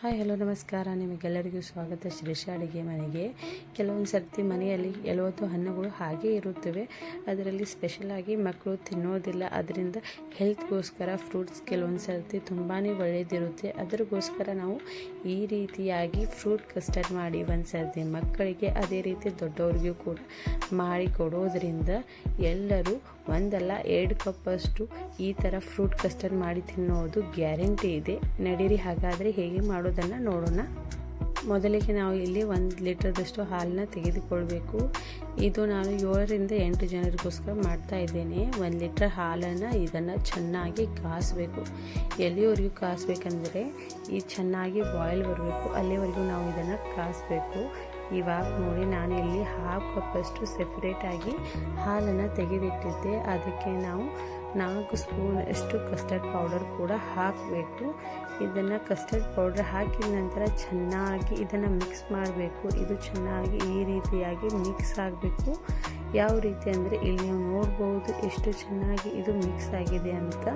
Hi, hello, ನಮಸ್ಕಾರ. ನಿಮಗೆಲ್ಲರಿಗೂ ಸ್ವಾಗತ. ಶ್ರೀಷ ಅಡುಗೆ ಮನೆಗೆ. ಕೆಲವೊಂದು ಸರ್ತಿ ಮನೆಯಲ್ಲಿ ಎಲ್ಲವತ್ತು ಹಣ್ಣುಗಳು ಹಾಗೆ ಇರುತ್ತವೆ. ಅದರಲ್ಲಿ ಸ್ಪೆಷಲಾಗಿ ಮಕ್ಕಳು ತಿನ್ನೋದಿಲ್ಲ. ಅದರಿಂದ ಹೆಲ್ತ್ಗೋಸ್ಕರ ಫ್ರೂಟ್ಸ್ ಕೆಲವೊಂದು ಸರ್ತಿ ತುಂಬಾ ಒಳ್ಳೆಯದಿರುತ್ತೆ ಅದರಿಗೋಸ್ಕರ ನಾವು ಈ ರೀತಿಯಾಗಿ ಫ್ರೂಟ್ ಕಸ್ಟರ್ಡ್ ಮಾಡಿ ಒಂದು ಸರ್ತಿ ಮಕ್ಕಳಿಗೆ ಅದೇ ರೀತಿ ದೊಡ್ಡವ್ರಿಗೂ ಕೂಡ ಮಾಡಿ ಕೊಡೋದ್ರಿಂದ ಎಲ್ಲರೂ ಒಂದಲ್ಲ, ಎರಡು ಕಪ್ಪಷ್ಟು ಈ ಥರ ಫ್ರೂಟ್ ಕಸ್ಟರ್ಡ್ ಮಾಡಿ ತಿನ್ನೋದು ಗ್ಯಾರಂಟಿ ಇದೆ. ನಡೀರಿ, ಹಾಗಾದರೆ ಹೇಗೆ ಮಾಡೋದನ್ನು ನೋಡೋಣ. ಮೊದಲಿಗೆ ನಾವು ಇಲ್ಲಿ ಒಂದು ಲೀಟರ್ದಷ್ಟು ಹಾಲನ್ನ ತೆಗೆದುಕೊಳ್ಬೇಕು. ಇದು ನಾನು ಏಳರಿಂದ ಎಂಟು ಜನರಿಗೋಸ್ಕರ ಮಾಡ್ತಾ ಇದ್ದೇನೆ. ಒಂದು ಲೀಟರ್ ಹಾಲನ್ನು ಇದನ್ನು ಚೆನ್ನಾಗಿ ಕಾಸಬೇಕು. ಎಲ್ಲಿವರೆಗೂ ಕಾಸಬೇಕಂದ್ರೆ ಈ ಚೆನ್ನಾಗಿ ಬಾಯ್ಲ್ ಬರಬೇಕು. ಅಲ್ಲಿವರೆಗೂ ನಾವು ಇದನ್ನು ಕಾಸಬೇಕು. ಇವಾಗ ನೋಡಿ ನಾನು ಇಲ್ಲಿ ಹಾಫ್ ಕಪ್ಪಷ್ಟು ಸೆಪ್ರೇಟಾಗಿ ಹಾಲನ್ನು ತೆಗೆದಿಟ್ಟಿದ್ದೆ. ಅದಕ್ಕೆ ನಾವು ನಾಲ್ಕು ಸ್ಪೂನ್ ಅಷ್ಟು ಕಸ್ಟರ್ಡ್ ಪೌಡರ್ ಕೂಡ ಹಾಕಬೇಕು. ಇದನ್ನು ಕಸ್ಟರ್ಡ್ ಪೌಡರ್ ಹಾಕಿದ ನಂತರ ಚೆನ್ನಾಗಿ ಇದನ್ನು ಮಿಕ್ಸ್ ಮಾಡಬೇಕು. ಇದು ಚೆನ್ನಾಗಿ ಈ ರೀತಿಯಾಗಿ ಮಿಕ್ಸ್ ಆಗಬೇಕು. ಯಾವ ರೀತಿ ಅಂದರೆ ಇಲ್ಲಿ ನೋಡ್ಬೋದು ಎಷ್ಟು ಚೆನ್ನಾಗಿ ಇದು ಮಿಕ್ಸ್ ಆಗಿದೆ ಅಂತ.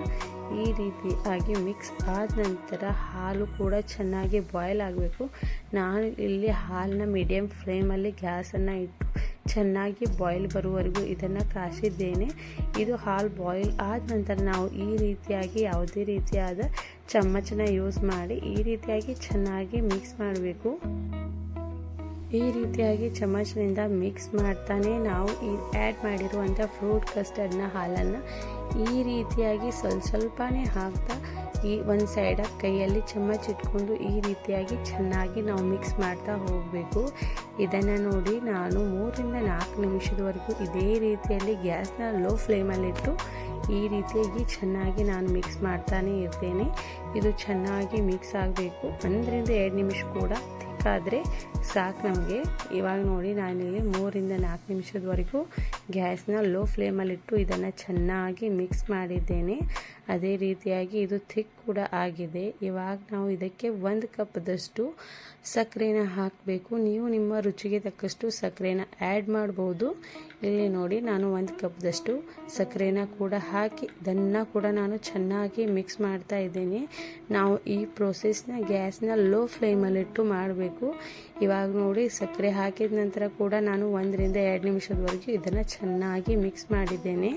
ಈ ರೀತಿಯಾಗಿ ಮಿಕ್ಸ್ ಆದ ನಂತರ ಹಾಲು ಕೂಡ ಚೆನ್ನಾಗಿ ಬಾಯ್ಲ್ ಆಗಬೇಕು. ನಾನು ಇಲ್ಲಿ ಹಾಲನ್ನ ಮೀಡಿಯಮ್ ಫ್ಲೇಮಲ್ಲಿ ಗ್ಯಾಸನ್ನು ಇಟ್ಟು ಚೆನ್ನಾಗಿ ಬಾಯ್ಲ್ ಬರುವವರೆಗೂ ಇದನ್ನು ಕಾಸಿದ್ದೇನೆ. ಇದು ಹಾಲು ಬಾಯ್ಲ್ ಆದ ನಂತರ ನಾವು ಈ ರೀತಿಯಾಗಿ ಯಾವುದೇ ರೀತಿಯಾದ ಚಮಚನ ಯೂಸ್ ಮಾಡಿ ಈ ರೀತಿಯಾಗಿ ಚೆನ್ನಾಗಿ ಮಿಕ್ಸ್ ಮಾಡಬೇಕು. ಈ ರೀತಿಯಾಗಿ ಚಮಚದಿಂದ ಮಿಕ್ಸ್ ಮಾಡ್ತಾನೆ. ನಾವು ಈ ಆ್ಯಡ್ ಮಾಡಿರುವಂಥ ಫ್ರೂಟ್ ಕಸ್ಟರ್ಡ್ನ ಹಾಲನ್ನು ಈ ರೀತಿಯಾಗಿ ಸ್ವಲ್ಪ ಸ್ವಲ್ಪನೇ ಹಾಕ್ತಾ ಈ ಒಂದು ಸೈಡಾಗಿ ಕೈಯಲ್ಲಿ ಚಮಚ ಇಟ್ಕೊಂಡು ಈ ರೀತಿಯಾಗಿ ಚೆನ್ನಾಗಿ ನಾವು ಮಿಕ್ಸ್ ಮಾಡ್ತಾ ಹೋಗಬೇಕು. ಇದನ್ನು ನೋಡಿ ನಾನು ಮೂರರಿಂದ ನಾಲ್ಕು ನಿಮಿಷದವರೆಗೂ ಇದೇ ರೀತಿಯಲ್ಲಿ ಗ್ಯಾಸ್ನ ಲೋ ಫ್ಲೇಮಲ್ಲಿಟ್ಟು ಈ ರೀತಿಯಾಗಿ ಚೆನ್ನಾಗಿ ನಾನು ಮಿಕ್ಸ್ ಮಾಡ್ತಾನೇ ಇರ್ತೇನೆ. ಇದು ಚೆನ್ನಾಗಿ ಮಿಕ್ಸ್ ಆಗಬೇಕು. ಒಂದರಿಂದ ಎರಡು ನಿಮಿಷ ಕೂಡ ಆದರೆ ಸಾಕು ನಮಗೆ. ಇವಾಗ ನೋಡಿ ನಾನಿಲ್ಲಿ ಮೂರಿಂದ ನಾಲ್ಕು ನಿಮಿಷದವರೆಗೂ ಗ್ಯಾಸ್ನ ಲೋ ಫ್ಲೇಮಲ್ಲಿಟ್ಟು ಇದನ್ನು ಚೆನ್ನಾಗಿ ಮಿಕ್ಸ್ ಮಾಡಿದ್ದೇನೆ. ಅದೇ ರೀತಿಯಾಗಿ ಇದು ಥಿಕ್ ಕೂಡ ಆಗಿದೆ. ಇವಾಗ ನಾವು ಇದಕ್ಕೆ ಒಂದು ಕಪ್ದಷ್ಟು ಸಕ್ಕರೆನ ಹಾಕಬೇಕು. ನೀವು ನಿಮ್ಮ ರುಚಿಗೆ ತಕ್ಕಷ್ಟು ಸಕ್ಕರೆನ ಆ್ಯಡ್ ಮಾಡ್ಬೋದು. ಇಲ್ಲಿ ನೋಡಿ ನಾನು ಒಂದು ಕಪ್ದಷ್ಟು ಸಕ್ಕರೆನ ಕೂಡ ಹಾಕಿ ಇದನ್ನು ಕೂಡ ನಾನು ಚೆನ್ನಾಗಿ ಮಿಕ್ಸ್ ಮಾಡ್ತಾ ಇದ್ದೇನೆ. ನಾವು ಈ ಪ್ರೋಸೆಸ್ನ ಗ್ಯಾಸ್ನ ಲೋ ಫ್ಲೇಮಲ್ಲಿಟ್ಟು ಮಾಡಬೇಕು. ಇವಾಗ ನೋಡಿ ಸಕ್ಕರೆ ಹಾಕಿದ ನಂತರ ಕೂಡ ನಾನು ಒಂದರಿಂದ ಎರಡು ನಿಮಿಷದವರೆಗೂ ಇದನ್ನು ಚೆನ್ನಾಗಿ ಮಿಕ್ಸ್ ಮಾಡಿದ್ದೇನೆ.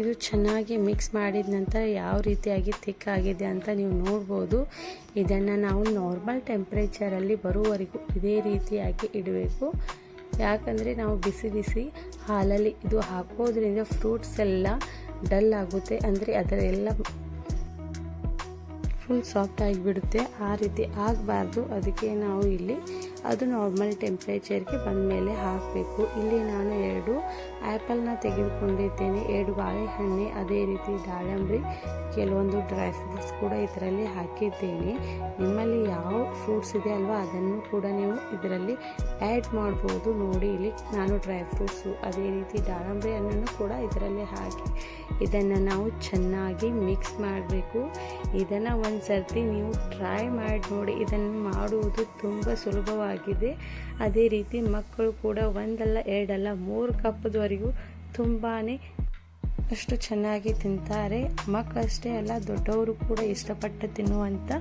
ಇದು ಚೆನ್ನಾಗಿ ಮಿಕ್ಸ್ ಮಾಡಿದ ನಂತರ ಯಾವ ರೀತಿಯಾಗಿ ಥಿಕ್ ಆಗಿದೆ ಅಂತ ನೀವು ನೋಡ್ಬೋದು. ಇದನ್ನು ನಾವು ನಾರ್ಮಲ್ ಟೆಂಪ್ರೇಚರಲ್ಲಿ ಬರುವವರೆಗೂ ಇದೇ ರೀತಿಯಾಗಿ ಇಡಬೇಕು. ಯಾಕಂದರೆ ನಾವು ಬಿಸಿ ಬಿಸಿ ಹಾಲಲ್ಲಿ ಇದು ಹಾಕೋದ್ರಿಂದ ಫ್ರೂಟ್ಸ್ ಎಲ್ಲ ಡಲ್ ಆಗುತ್ತೆ. ಅಂದರೆ ಅದರ ಎಲ್ಲ ಫುಲ್ ಸಾಫ್ಟ್ ಆಗಿಬಿಡುತ್ತೆ. ಆ ರೀತಿ ಆಗಬಾರ್ದು. ಅದಕ್ಕೆ ನಾವು ಇಲ್ಲಿ ಅದು ನಾರ್ಮಲ್ ಟೆಂಪ್ರೇಚರ್ಗೆ ಬಂದ ಮೇಲೆ ಹಾಕಬೇಕು. ಇಲ್ಲಿ ನಾನು ಎರಡು ಆ್ಯಪಲ್ನ ತೆಗೆದುಕೊಂಡಿದ್ದೇನೆ. ಎರಡು ಬಾಳೆಹಣ್ಣೆ, ಅದೇ ರೀತಿ ದಾಳಂಬ್ರಿ, ಕೆಲವೊಂದು ಡ್ರೈ ಫ್ರೂಟ್ಸ್ ಕೂಡ ಇದರಲ್ಲಿ ಹಾಕಿದ್ದೇನೆ. ನಿಮ್ಮಲ್ಲಿ ಯಾವ ಫ್ರೂಟ್ಸ್ ಇದೆ ಅಲ್ವಾ, ಅದನ್ನು ಕೂಡ ನೀವು ಇದರಲ್ಲಿ ಆ್ಯಡ್ ಮಾಡ್ಬೋದು. ನೋಡಿ, ಇಲ್ಲಿ ನಾನು ಡ್ರೈ ಫ್ರೂಟ್ಸು ಅದೇ ರೀತಿ ದಾಳಂಬ್ರಿ ಹಣ್ಣನ್ನು ಕೂಡ ಇದರಲ್ಲಿ ಹಾಕಿ, ಇದನ್ನು ನಾವು ಚೆನ್ನಾಗಿ ಮಿಕ್ಸ್ ಮಾಡಬೇಕು. ಇದನ್ನು ಒಂದು ಸರ್ತಿ ನೀವು ಟ್ರೈ ಮಾಡಿ ನೋಡಿ ಇದನ್ನು ಮಾಡುವುದು ತುಂಬ ಸುಲಭವಾಗಿದೆ. ಅದೇ ರೀತಿ ಮಕ್ಕಳು ಕೂಡ ಒಂದಲ್ಲ ಎರಡಲ್ಲ ಮೂರು ಕಪ್ದವರೆಗೂ ತುಂಬಾ ಅಷ್ಟು ಚೆನ್ನಾಗಿ ತಿಂತಾರೆ. ಮಕ್ಕಳಷ್ಟೇ ಅಲ್ಲ, ದೊಡ್ಡವರು ಕೂಡ ಇಷ್ಟಪಟ್ಟು ತಿನ್ನುವಂಥ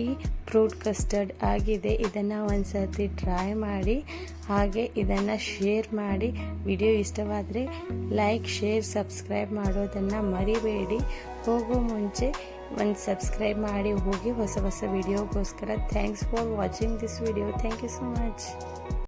ಈ ಫ್ರೂಟ್ ಕಸ್ಟರ್ಡ್ ಆಗಿದೆ. ಇದನ್ನು ಒಂದು ಸರ್ತಿ ಟ್ರೈ ಮಾಡಿ, ಹಾಗೆ ಇದನ್ನು ಶೇರ್ ಮಾಡಿ. ವಿಡಿಯೋ ಇಷ್ಟವಾದರೆ ಲೈಕ್, ಶೇರ್, ಸಬ್ಸ್ಕ್ರೈಬ್ ಮಾಡೋದನ್ನು ಮರಿಬೇಡಿ. ಹೋಗೋ ಮುಂಚೆ ಒಂದು ಸಬ್ಸ್ಕ್ರೈಬ್ ಮಾಡಿ, ಹೋಗಿ ಹೊಸ ಹೊಸ ವಿಡಿಯೋಗೋಸ್ಕರ. Thanks for watching this video. Thank you so much.